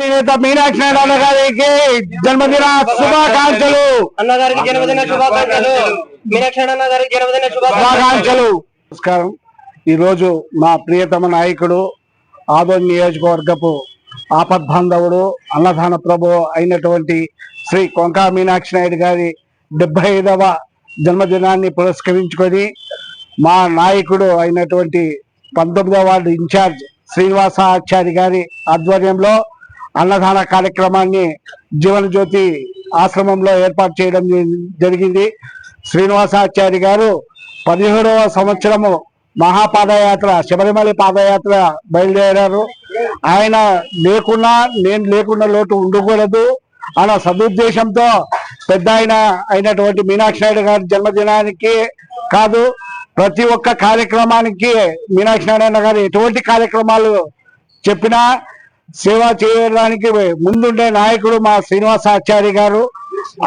నేత మీనాక్షి నాయుడు అన్న గారికి జన్మదిన శుభాకాంక్షలు. అన్నగారికి జన్మదిన శుభాకాంక్షలు. మీనాక్షి అన్న గారికి జన్మదిన శుభాకాంక్షలు. నమస్కారం. ఈ రోజు మా ప్రియతమ నాయకుడు ఆదోన్ నియోజకవర్గపు ఆపద్బాంధవుడు అన్నదాన ప్రభు అయినటువంటి శ్రీ కొంకా మీనాక్షి నాయుడు గారి డెబ్బై ఐదవ జన్మదినాన్ని పురస్కరించుకొని మా నాయకుడు అయినటువంటి పంతొమ్మిదవ వార్డు ఇన్ఛార్జ్ శ్రీనివాసాచారి గారి ఆధ్వర్యంలో అన్నదాన కార్యక్రమాన్ని జీవన జ్యోతి ఆశ్రమంలో ఏర్పాటు చేయడం జరి- జరిగింది. శ్రీనివాసాచారి గారు పదిహేడవ సంవత్సరము మహాపాదయాత్ర శబరిమల పాదయాత్ర బయలుదేరారు. ఆయన లేకున్నా నేను లేకుండా లోటు ఉండకూడదు. అన్న సదుద్దేశంతో పెద్ద ఆయన అయినటువంటి మీనాక్షి నాయుడు గారి జన్మదినానికి కాదు ప్రతి ఒక్క కార్యక్రమానికి మీనాక్షి నారాయణ గారు ఎటువంటి కార్యక్రమాలు చెప్పినా సేవ చేయడానికి ముందుండే నాయకుడు మా శ్రీనివాసాచారి గారు.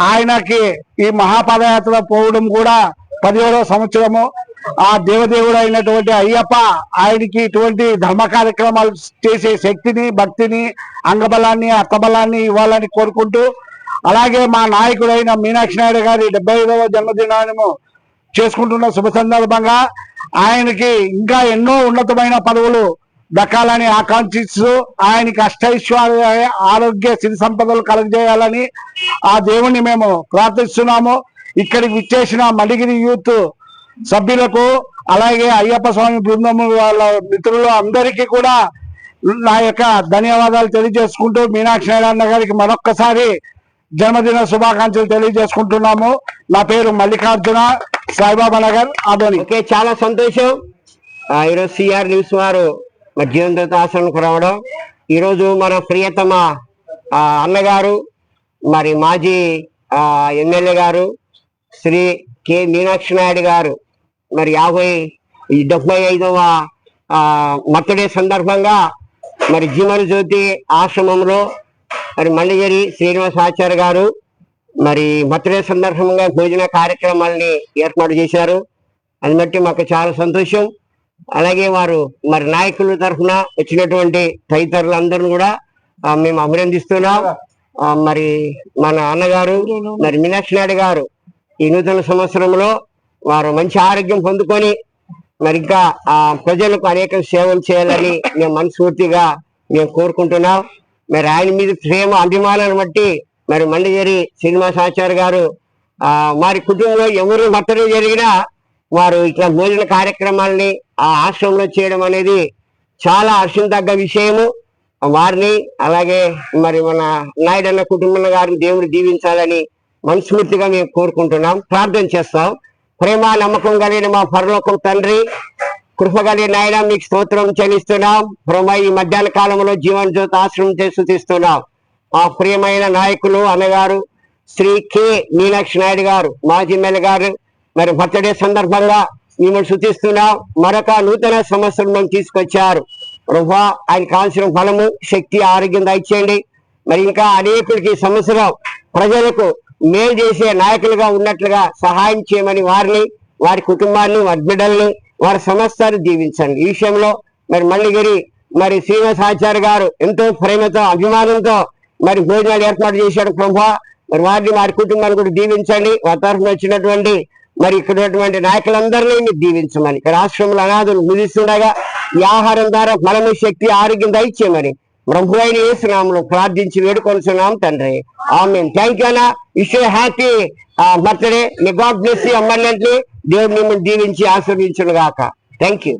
ఆయనకి ఈ మహాపదయాత్ర పోవడం కూడా పదిహేడవ సంవత్సరము. ఆ దేవదేవుడు అయినటువంటి అయ్యప్ప ఆయనకి ఇటువంటి ధర్మ కార్యక్రమాలు చేసే శక్తిని భక్తిని అంగబలాన్ని అర్థబలాన్ని ఇవ్వాలని కోరుకుంటూ అలాగే మా నాయకుడైన మీనాక్షి నాయుడు గారి డెబ్బై ఐదవ జన్మదినాన్ని చేసుకుంటున్న శుభ సందర్భంగా ఆయనకి ఇంకా ఎన్నో ఉన్నతమైన పదవులు దక్కాలని ఆకాంక్షిస్తూ ఆయనకి అష్టైశ్వర్య ఆరోగ్య సిరి సంపదలు కలగజేయాలని ఆ దేవుణ్ణి మేము ప్రార్థిస్తున్నాము. ఇక్కడికి విచ్చేసిన మడిగిరి యూత్ సభ్యులకు అలాగే అయ్యప్ప స్వామి బృందము వాళ్ళ మిత్రులు అందరికీ కూడా నా యొక్క ధన్యవాదాలు తెలియజేసుకుంటూ మీనాక్షి నారాయణ గారికి మరొక్కసారి జన్మదిన శుభాకాంక్షలు తెలియజేసుకుంటున్నాము. నా పేరు మల్లికార్జున సాయిబాబా నగర్ ఆదోని. ఓకే చాలా సంతోషం. ఈరోజు సిఆర్ న్యూస్ వారు మరి ఆశ్రమంకు రావడం. ఈరోజు మన ప్రియతమ అన్నగారు మరి మాజీ ఎమ్మెల్యే గారు శ్రీ కె మీనాక్షి నాయుడు గారు మరి యాభై డెబ్బై ఐదవ మత్తడే సందర్భంగా మరి జీవన జ్యోతి ఆశ్రమంలో మరి మల్లిగిరి శ్రీనివాసాచార్య గారు మరి బర్త్డే సందర్భంగా భోజన కార్యక్రమాలని ఏర్పాటు చేశారు. అది బట్టి మాకు చాలా సంతోషం. అలాగే వారు మరి నాయకుల తరఫున వచ్చినటువంటి తదితరులందరూ కూడా మేము అభినందిస్తున్నాం. మరి మన అన్నగారు మరి మీనాక్షి నాయుడు గారు ఈ నూతన సంవత్సరంలో వారు మంచి ఆరోగ్యం పొందుకొని మరి ఇంకా ఆ ప్రజలకు అనేక సేవలు చేయాలని మేము మనస్ఫూర్తిగా మేము కోరుకుంటున్నాం. మరి ఆయన మీద ప్రేమ అభిమానాన్ని బట్టి మరి మండగిరి శ్రీనివాసాచార్య గారు ఆ వారి కుటుంబంలో ఎవరు బర్త్డే జరిగినా వారు ఇట్లా భోజన కార్యక్రమాల్ని ఆ ఆశ్రమంలో చేయడం అనేది చాలా హర్షింతగ్గ విషయము. వారిని అలాగే మరి మన నాయుడన్న కుటుంబంలో గారిని దేవుడు దీవించాలని మనస్ఫూర్తిగా మేము కోరుకుంటున్నాం. ప్రార్థన చేస్తాం. ప్రేమ నమ్మకం కలిగిన మా పరలోకం తండ్రి కృపగలి నాయన మీకు స్తోత్రం చెల్లిస్తున్నాం. ప్రేమ ఈ మధ్యాహ్న కాలంలో జీవన జ్యోతి ఆశ్రమం చేసి తీస్తున్నాం ఆ ప్రియమైన నాయకులు అన్నగారు శ్రీ కె మీనాక్షి నాయుడు గారు మాజీ ఎమ్మెల్యే గారు మరి బర్త్డే సందర్భంగా మిమ్మల్ని శుతిస్తున్నాం మరొక నూతన సంవత్సరం మేము తీసుకొచ్చారు. ప్రభా ఆయన కాల్సిన ఫలము శక్తి ఆరోగ్యం దయచేయండి. మరి ఇంకా అనేకుడికి సంవత్సరం ప్రజలకు మేలు చేసే నాయకులుగా ఉన్నట్లుగా సహాయం చేయమని వారిని వారి కుటుంబాన్ని వారి బిడ్డల్ని వారి సమస్యను దీవించండి. ఈ విషయంలో మరి మల్లిగిరి మరి శ్రీనివాసాచార్య గారు ఎంతో ప్రేమతో అభిమానంతో మరి భోజనాలు ఏర్పాటు చేశాడు ప్రభా. మరి వారిని వారి కుటుంబాన్ని కూడా దీవించండి. వారి తరఫున వచ్చినటువంటి మరి ఇక్కడ ఉన్నటువంటి నాయకులందరినీ మీరు దీవించమని. ఇక్కడ రాష్ట్రంలో అనాథులు ముగిస్తుండగా ఈ ఆహారం ద్వారా బలము శక్తి ఆరోగ్యం దయచేయమని ప్రభు అయిన యేసునామలో ప్రార్థించి వేడుకొనుచున్నాం తండ్రి. ఆమె థ్యాంక్ యూ అన్న. ఇష్యూ హ్యాపీ బర్త్డే మీ గాడ్ బ్లెస్ యూ అమ్మర్నెంట్లీ దేవుడు మిమ్మల్ని దీవించి ఆశీర్వించును గాక థ్యాంక్ యూ